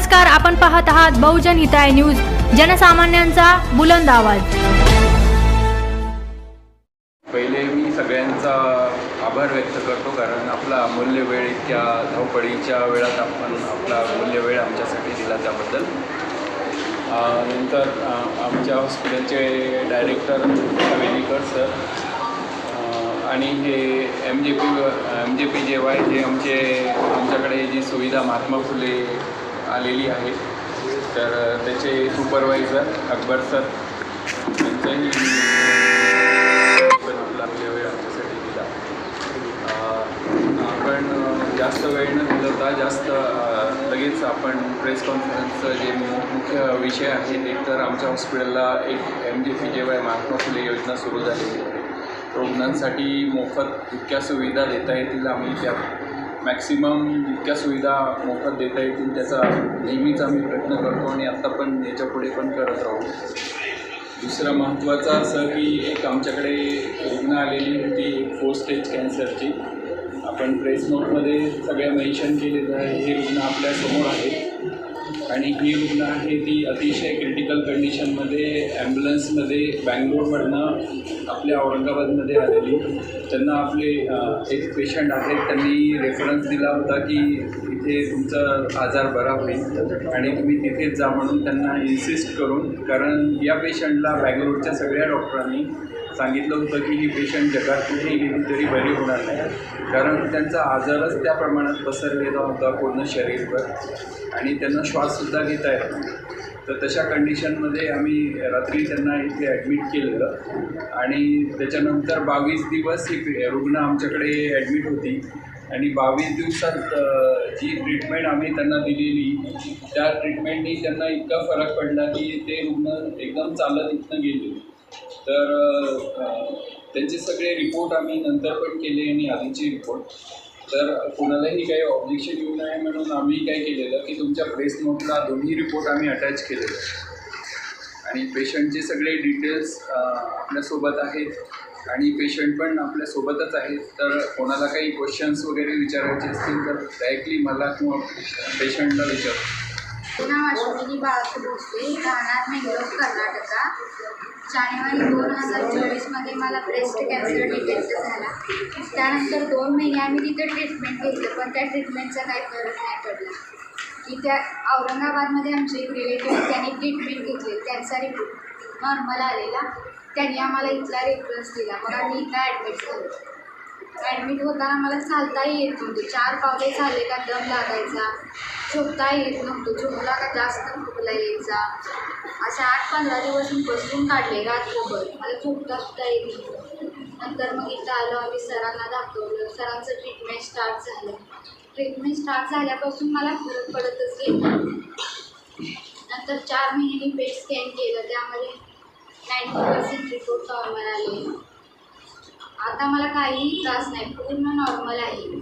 नमस्कार आपण पाहत आहात बहुजन हिताय न्यूज जनसामान्यांचा बुलंद आवाज. पहिले मी सगळ्यांचा आभार व्यक्त करतो कारण आपला अमूल्य वेळ इतक्या धावपळीच्या वेळात आपण आपला अमूल्य वेळ आमच्यासाठी दिला त्याबद्दल. नंतर आमच्या हॉस्पिटलचे डायरेक्टर वेलीकर सर आणि हे M J P M J P J Y J आमचे आमच्याकडे जी सुविधा महात्मा फुले आलेली आहे. तर त्याचे सुपरवायझर अकबर सर त्यांचाही आपला वेळ आमच्यासाठी दिला आपण जास्त वेळ न घालवता जास्त लगेच आपण प्रेस कॉन्फरन्सचं जे मुख्य विषय आहे एक तर आमच्या हॉस्पिटलला एक M J P J Y Mahatma Phule Yojana सुरू झालेली आहे. रुग्णांसाठी मोफत इतक्या सुविधा देता येतील आम्ही त्या मॅक्सिमम जितक्या सुविधा मोफत देता येतील त्याचा नेहमीच आम्ही प्रयत्न करतो आणि आत्ता पण याच्यापुढे पण करत राहू. दुसरं महत्त्वाचं असं की एक आमच्याकडे रुग्ण आलेली होती फोर स्टेज कॅन्सरची आपण प्रेस नोटमध्ये सगळ्या मेन्शन केलेलं आहे हे रुग्ण आपल्यासमोर आहे आणि ही रुग्ण आहे ती अतिशय क्रिटिकल कंडिशनमध्ये ॲम्ब्युलन्समध्ये बँगलोरवरनं आपल्या औरंगाबादमध्ये आलेली. त्यांना आपले एक पेशंट आहेत त्यांनी रेफरन्स दिला होता की इथे तुमचा आजार बरा होईल आणि तुम्ही तिथेच जा म्हणून त्यांना इन्सिस्ट करून कारण या पेशंटला बँगलोरच्या सगळ्या डॉक्टरांनी सांगितलं होतं की ही पेशंट जगात कुठेही गेली तरी बरी होणार नाही. कारण त्यांचा आजारच त्या प्रमाणात पसरलेला होता पूर्ण शरीरभर आणि त्यांना श्वाससुद्धा घेता येत तर तशा कंडिशनमध्ये आम्ही रात्री त्यांना इथे ॲडमिट केलेलं आणि त्याच्यानंतर बावीस दिवस ही रुग्ण आमच्याकडे ॲडमिट होती. आणि बावीस दिवसात जी ट्रीटमेंट आम्ही त्यांना दिलेली त्या ट्रीटमेंटनी त्यांना इतका फरक पडला की ते रुग्ण एकदम चालत इथनं गेले. तर त्यांचे सगळे रिपोर्ट आम्ही नंतर पण केले आणि आधीचे रिपोर्ट तर कुणालाही काही ऑब्जेक्शन येऊ नये म्हणून आम्ही काय केलेलं की तुमच्या प्रेस नोटला दोन्ही रिपोर्ट आम्ही अटॅच केलेले. आणि पेशंटचे सगळे डिटेल्स आपल्यासोबत आहेत. आणि पेशंट पण आपल्यासोबतच आहेत. तर कोणाला काही क्वेश्चन्स वगैरे विचारायचे असतील तर डायरेक्टली मला किंवा पेशंटला विचारू. नाव अश्विनी बाळासू भोसले राहणार मेंगलोर कर्नाटका. जानेवारी दोन हजार चोवीसमध्ये मला ब्रेस्ट कॅन्सर डिटेक्ट झाला. त्यानंतर दोन महिने आम्ही तिथे ट्रीटमेंट घेतलं पण त्या ट्रीटमेंटचा काही फरक नाही पडला. की त्या औरंगाबादमध्ये आमचे एक रिलेटिव्ह त्यांनी ट्रीटमेंट घेतली त्यांचा रिपोर्ट नॉर्मल आलेला. त्यांनी आम्हाला इथला रेफरन्स दिला. मग आम्ही इथं ॲडमिट झालो. ॲडमिट होताना मला चालताही येत नव्हतं. चार पावले चालले का दम लागायचा. झोपता येत नव्हतं. झोपला का जास्त खोकला यायचा. अशा आठ पंधरा दिवस मी बसून काढले रात्रभर मला झोपता सुद्धा येत नव्हतं. नंतर मग इथं आलो. आम्ही सरांना दाखवलं. सरांचं ट्रीटमेंट स्टार्ट झालं. ट्रीटमेंट स्टार्ट झाल्यापासून मला फरक पडतच गेला. नंतर चार महिन्यांनी पेट स्कॅन केलं. त्यामध्ये नाईंटी पर्सेंट रिपोर्ट नॉर्मल आले. आता मला काहीही त्रास नाही पूर्ण नॉर्मल आहे.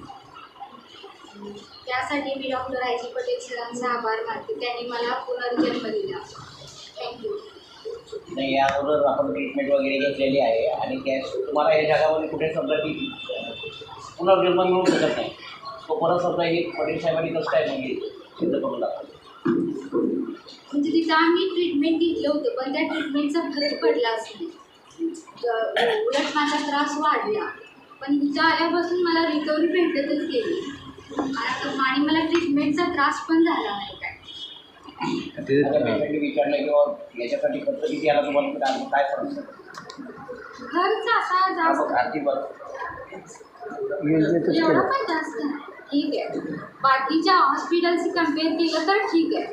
त्यासाठी मी डॉक्टर आय जी पटेल सरांचा आभार मानते. त्यांनी मला पुनर्जन्म दिला. थँक्यू नाही या अगोदर आपण ट्रीटमेंट वगैरे घेतलेली आहे आणि त्या तुम्हाला या जगामध्ये कुठे समजा की पुनर्जन्म मिळू शकत नाही. तो परत समजा हे पटेल साहेबांनी कसं काय म्हणजे सिद्ध करून दाखवलं. म्हणजे तिथं आम्ही ट्रीटमेंट घेतलं होतं पण त्या ट्रीटमेंटचा फरक पडलाच नाही. उलट माझा त्रास वाढला. पण इथं आल्यापासून मला रिकव्हरी भेटतच गेली. आणि मला ट्रीटमेंटचा त्रास पण झाला नाही काय. आता पेशंटने विचारलं किंवा याच्यासाठी खर्च किती आला तुम्हाला? तर आम्ही काय फरक पडतो? खर्च असा जास्त. मग आर्थिक बघ. एवढा पण जास्त नाही. ठीक आहे. बाकीच्या हॉस्पिटलशी कंपेअर केलं तर ठीक आहे.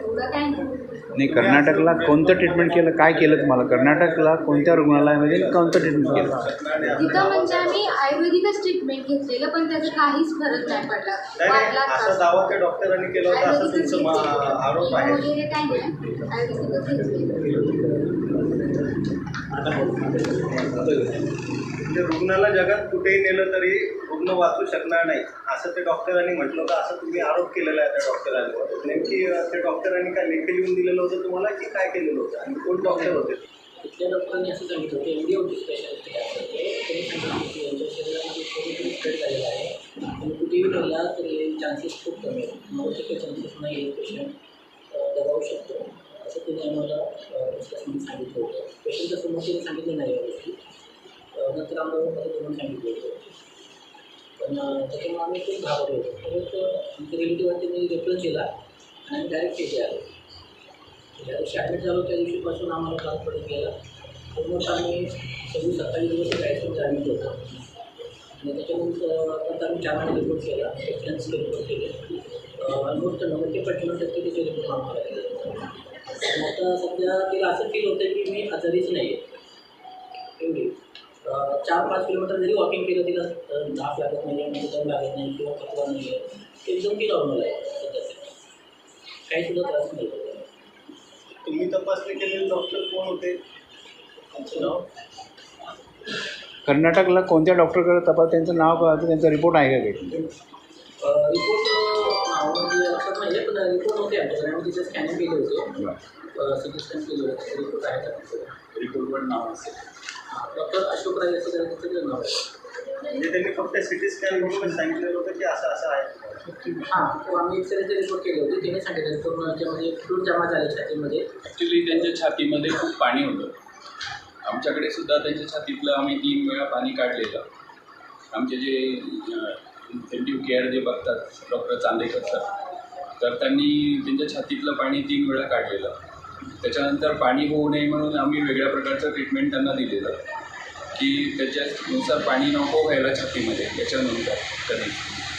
एवढं काही नाही. नाही कर्नाटकला कोणतं ट्रीटमेंट केलं काय केलं तुम्हाला कर्नाटकला कोणत्या रुग्णालयामध्ये कोणतं ट्रीटमेंट केलं तिथं म्हणजे आम्ही आयुर्वेदिकच ट्रीटमेंट घेतलेलं पण त्याचा काहीच फरक नाही पडला असा. दावा डॉक्टरांनी केला होता असं तुमचं. आरोप आहे आयुर्वेदिकच घेतलेलं. म्हणजे रुग्णाला जगात कुठेही नेलं तरी रुग्ण वाचू शकणार नाही असं ते डॉक्टरांनी म्हटलं होतं. असं तुम्ही आरोप केलेला आहे त्या डॉक्टरांवर. नेमकी त्या डॉक्टरांनी काय लेखी लिहून दिलेलं होतं तुम्हाला की काय केलेलं होतं? आणि कोण डॉक्टर होते? त्या डॉक्टरांनी असं सांगितलं होतं एम होती होते स्पेशालिस्ट कॅन्सरचे त्यांनी सांगितलं की यांच्या शरीरामध्ये थोडी स्प्रेड झालेला आहे. आणि कुठेही ठेवला तरी चान्सेस खूप कमी आहेत. नऊ टक्के चान्सेस नाही पेशंट दबावू शकतो. असं तुम्ही आम्हाला डिस्कसमध्ये सांगितलं होतं. पेशंटच्या समोर तिने सांगितलं नाही या गोष्टी. नंतर आम्हाला परत येऊन सांगितलं होतं. पण त्याच्यामुळे आम्ही खूप घाबरलो होतो. परत आमच्या रिलेटिव्ह मी रेफरन्स केला आणि आम्ही डायरेक्ट तिथे आलो. ज्या दिवशी ॲडमिट झालो त्या दिवशीपासून आम्हाला त्रास पडत गेला. पूर्ण आम्ही सव्वीस सत्तावीस दिवस आयसीमध्ये ॲडमिट होतो. आणि त्याच्यानंतर आता आम्ही चार महिने रिपोर्ट केला. रेफरन्स रिपोर्ट केले. ऑलमोस्ट नव्वद पंच्याण्णव टक्के त्याचे रिपोर्ट आम्हाला आणि आता सध्या तिला असं फील होतं की मी आजारीच नाही आहे एवढी चार पाच किलोमीटर जरी वॉकिंग केलं तिला धाप लागत नाही म्हणजे दम लागत नाही किंवा थकवा नाही आहे एकदम ती नॉर्मल आहे सध्या काही सुद्धा त्रास नाही होत. तुम्ही तपासणी केलेले डॉक्टर कोण होते? त्यांचं नाव? कर्नाटकला कोणत्या डॉक्टरकडे तपास त्यांचं नाव त्यांचा रिपोर्ट आहे का काही? रिपोर्ट रिपोर्ट होते आमच्याकडे आम्ही तिथे स्कॅनिंग केले होते. सी टी स्कॅन केले होते रिपोर्ट आहे त्याच्याकडे रिपोर्टवर नाव असेल. डॉक्टर अशोक राय असं त्याचं त्याचं नाव आहे? म्हणजे त्यांनी फक्त सिटी स्कॅन सांगितलेलं होतं की असं असं आहे. हां तो आम्ही एक्सरेचे रिपोर्ट केले होते त्याने सांगितलं पूर्ण याच्यामध्ये फ्लूड जमा झाले छातीमध्ये. ॲक्च्युली त्यांच्या छातीमध्ये खूप पाणी होतं. आमच्याकडे सुद्धा त्यांच्या छातीतलं आम्ही तीन वेळा पाणी काढलेलं. आमचे जे इन्फेंटिव्ह केअर जे बघतात डॉक्टर चांदेकर सर तर त्यांनी त्यांच्या छातीतलं पाणी तीन वेळा काढलेलं त्याच्यानंतर पाणी होऊ नये म्हणून आम्ही वेगळ्या प्रकारचं ट्रीटमेंट त्यांना दिलेलं की त्याच्यानुसार पाणी नको व्हायला छातीमध्ये त्याच्यानंतर कधी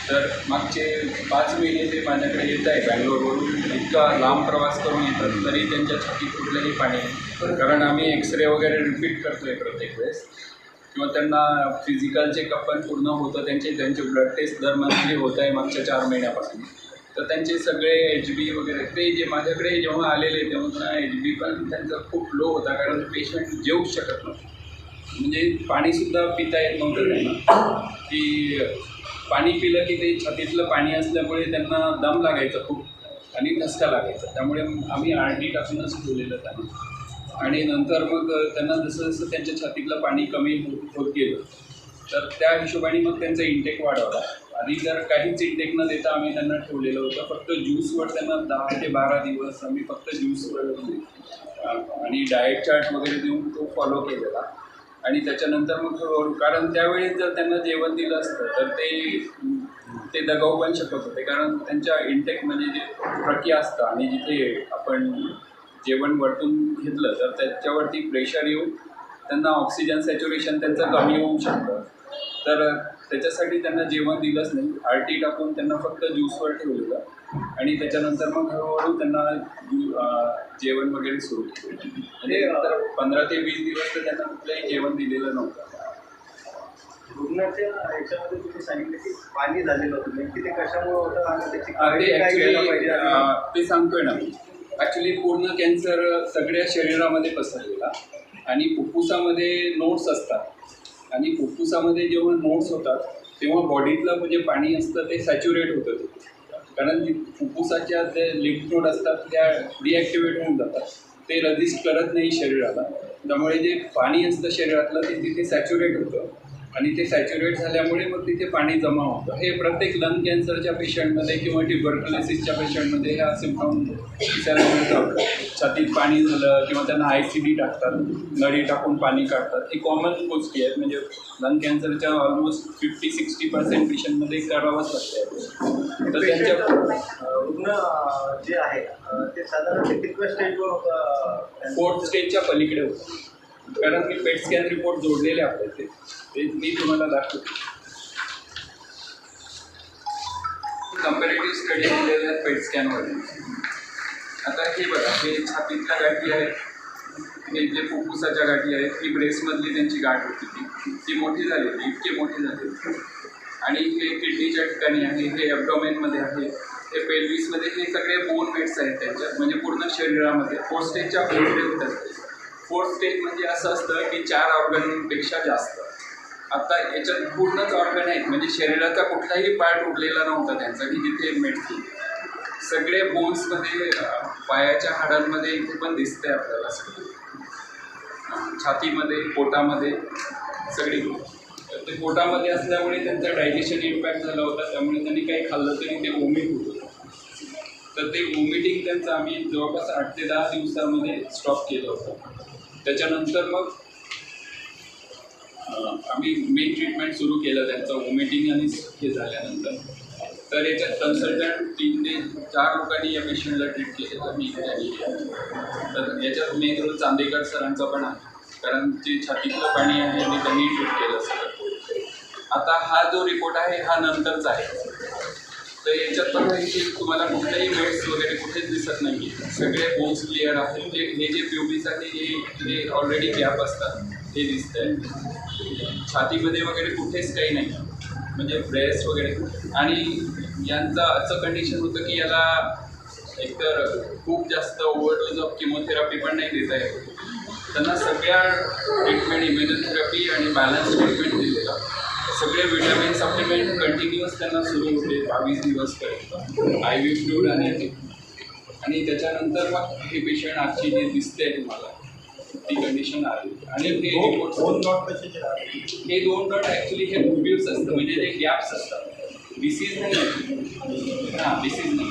तर मागचे पाच महिने ते माझ्याकडे येत आहे बँगलोरवरून इतका लांब प्रवास करून येतात तरी त्यांच्या छातीत कुठलंही पाणी कारण आम्ही एक्सरे वगैरे रिपीट करतो आहे प्रत्येक वेळेस किंवा त्यांना फिजिकल चेकअप पण पूर्ण होतं त्यांचे त्यांचे ब्लड टेस्ट दर मंथली होत आहे मागच्या चार महिन्यापासून तर त्यांचे सगळे एच बी वगैरे ते जे माझ्याकडे जेव्हा आलेले तेव्हा एच बी पण त्यांचा खूप लो होता कारण पेशंट जेवूच शकत नव्हतं. म्हणजे पाणीसुद्धा पिता येत नव्हतं त्यांना. की पाणी पिलं की ते छातीतलं पाणी असल्यामुळे त्यांना दम लागायचा खूप आणि धसका लागायचा. त्यामुळे आम्ही आरडी टाकूनच ठेवलेलं त्यांना. आणि नंतर मग त्यांना जसं जसं त्यांच्या छातीतलं पाणी कमी होत होत गेलं तर त्या हिशोबाने मग त्यांचा इंटेक वाढवला. आधी जर काहीच इंटेक न देता आम्ही त्यांना ठेवलेलं होतं. फक्त ज्यूसवर त्यांना दहा ते बारा दिवस आम्ही फक्त ज्यूसवर म्हणजे, आणि डाएट चार्ट वगैरे देऊन तो फॉलो केलेला. आणि त्याच्यानंतर मग कारण त्यावेळेस जर त्यांना जेवण दिलं असतं तर ते ते दगाऊ पण शकत होते. कारण त्यांच्या इंटेकमध्ये जे प्रक्रिया असतं आणि जिथे आपण जेवण वरतून घेतलं तर त्याच्यावरती प्रेशर येऊन त्यांना ऑक्सिजन सॅच्युरेशन त्यांचं कमी होऊ शकतं. तर त्याच्यासाठी त्यांना जेवण दिलंच नाही. आरटी टाकून त्यांना फक्त ज्यूसवर ठेवलेलं. आणि त्याच्यानंतर मग हळूहळू त्यांना जेवण वगैरे सुरू केलं. म्हणजे तर पंधरा ते वीस दिवस तर त्यांना कुठलंही जेवण दिलेलं नव्हतं. रुग्णाच्या ह्याच्यामध्ये तुम्ही सांगितलं की पाणी झालेलं होतं. नेमकी ते कशामुळे होतं आणि त्याची अं, काळजी ते ॲक्च्युली सांगतोय ना मी. ॲक्च्युली पूर्ण कॅन्सर सगळ्या शरीरामध्ये पसरलेला. आणि फुफ्फुसामध्ये नोट्स असतात. आणि फुफ्फुसामध्ये जेव्हा नोट्स होतात तेव्हा बॉडीतलं म्हणजे पाणी असतं ते सॅच्युरेट होतं ते. कारण फुफ्फुसाच्या जे लिफ्ट नोड असतात त्या डिॲक्टिवेट होऊन जातात. ते रजिस्ट करत नाही शरीराला. त्यामुळे जे पाणी असतं शरीरातलं ते तिथे सॅच्युरेट होतं. आणि ते सॅच्युरेट झाल्यामुळे मग तिथे पाणी जमा होतं. हे प्रत्येक लंग कॅन्सरच्या पेशंटमध्ये किंवा ट्युबरक्युलोसिसच्या पेशंटमध्ये ह्या सिम्पटम दिसायला मिळतात छातीत पाणी झालं किंवा त्यांना आय सी डी टाकतात नळी टाकून पाणी काढतात. हे कॉमन गोष्टी आहेत. म्हणजे लंग कॅन्सरच्या ऑलमोस्ट फिफ्टी सिक्स्टी पर्सेंट पेशंटमध्ये करावंच लागतं. तर त्यांच्या रुग्ण जे आहे ते साधारण कितव्या स्टेजवर फोर्थ स्टेजच्या पलीकडे होतं. कारण मी पेट स्कॅन रिपोर्ट जोडलेले आपले ते. ते मी तुम्हाला दाखवतो. कम्पॅरेटिव्ह स्टडी केलेले आहेत पेट स्कॅनमध्ये आता हे बघा हे छातीतल्या गाठी आहेत हे जे फुफ्फुसाच्या गाठी आहेत ही ब्रेसमधली त्यांची गाठ होती. ती ती मोठी झालेली इतकी मोठी झालेली आणि हे किडनीच्या ठिकाणी आहे हे ॲबडोमेनमध्ये आहे. हे पेल्विसमध्ये हे सगळे बोन वेट्स आहेत त्यांच्या म्हणजे पूर्ण शरीरामध्ये. फोर्थ स्टेजच्या पुढे फोर्थ स्टेज म्हणजे असं असतं की चार ऑर्गनपेक्षा जास्त. आता याच्यात पूर्णच ऑर्गन आहेत. म्हणजे शरीराचा कुठलाही पार्ट उरलेला नव्हता त्यांचा की जिथे मिळते सगळे बोन्समध्ये पायाच्या हाडांमध्ये इथे पण दिसतंय आपल्याला सगळं. छातीमध्ये पोटामध्ये सगळी तर ते पोटामध्ये असल्यामुळे त्यांचा डायजेशन इम्पॅक्ट झाला होता. त्यामुळे त्यांनी काही खाल्लं तरी ते ओमिट होत. तर ते वोमिटिंग त्यांचं आम्ही जवळपास आठ ते दहा दिवसामध्ये स्टॉप केलं होतं. त्याच्यानंतर मग आम्ही मेन ट्रीटमेंट सुरू केलं त्यांचं वॉमिटिंग आणि हे झाल्यानंतर. तर याच्यात कन्सल्टंट तीन ते चार लोकांनी या पेशंटला ट्रीट केलेलं मी तर याच्यात मेन रोल चांदेकर सरांचा पण आहे. कारण जे छातीतलं पाणी आहे आणि त्यांनी ट्रीट केलं सगळं. आता हा जो रिपोर्ट आहे हा नंतरचा आहे. तर याच्यात पण तुम्हाला कुठल्याही वेट्स वगैरे कुठेच दिसत नाही सगळे बोन्स क्लिअर आहेत. जे हे जे प्युबीसाठी हे जे ऑलरेडी गॅप असतात ते दिसत आहे छातीमध्ये वगैरे कुठेच काही नाही. म्हणजे ब्रेस्ट वगैरे. आणि यांचं असं कंडिशन होतं की याला एकतर खूप जास्त ओव्हरडोज ऑफ किमोथेरपी पण नाही देता येत. त्यांना सगळ्या ट्रीटमेंट इम्युनोथेरपी आणि बॅलन्स ट्रीटमेंट दिलेला. सगळे विटॅमिन सप्लिमेंट कंटिन्युअस त्यांना सुरू होते बावीस दिवसपर्यंत आय व्ही फ्लूड आणि आणि त्याच्यानंतर मग हे पेशंट आजची जे दिसते तुम्हाला ती कंडिशन आली. आणि हे रिपोर्ट दोन राहते हे दोन डॉट ॲक्च्युली हे रिव्ह्यूज असतं म्हणजे ते गॅप्स असतात. डिसीज नाही हां डिसीज नाही